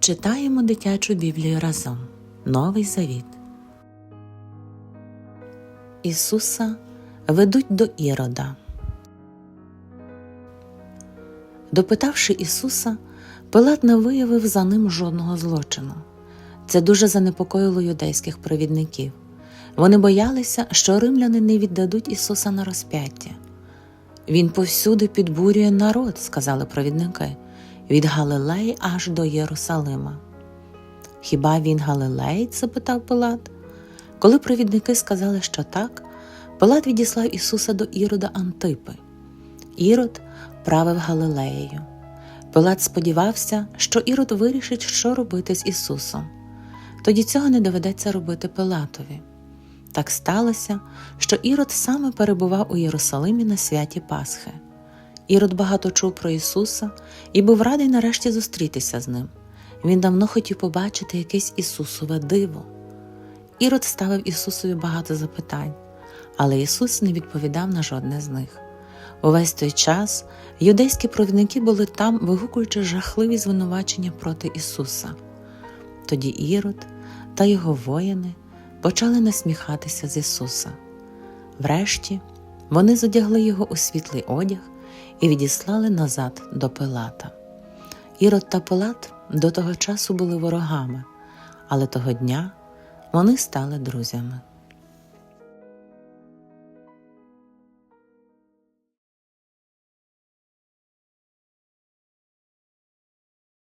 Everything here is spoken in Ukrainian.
Читаємо дитячу Біблію разом. Новий Завіт. Ісуса ведуть до Ірода. Допитавши Ісуса, Пилат не виявив за ним жодного злочину. Це дуже занепокоїло юдейських провідників. Вони боялися, що римляни не віддадуть Ісуса на розп'яття. Він повсюди підбурює народ, сказали провідники, від Галилеї аж до Єрусалима. Хіба він Галилеєць? запитав Пилат. Коли провідники сказали, що так, Пилат відіслав Ісуса до Ірода Антипи. Ірод правив Галилеєю. Пилат сподівався, що Ірод вирішить, що робити з Ісусом. Тоді цього не доведеться робити Пилатові. Так сталося, що Ірод саме перебував у Єрусалимі на святі Пасхи. Ірод багато чув про Ісуса і був радий нарешті зустрітися з ним. Він давно хотів побачити якесь Ісусове диво. Ірод ставив Ісусові багато запитань, але Ісус не відповідав на жодне з них. Увесь той час юдейські провідники були там, вигукуючи жахливі звинувачення проти Ісуса. Тоді Ірод та його воїни почали насміхатися з Ісуса. Врешті вони зодягли його у світлий одяг і відіслали назад до Пилата. Ірод та Пилат до того часу були ворогами, але того дня вони стали друзями.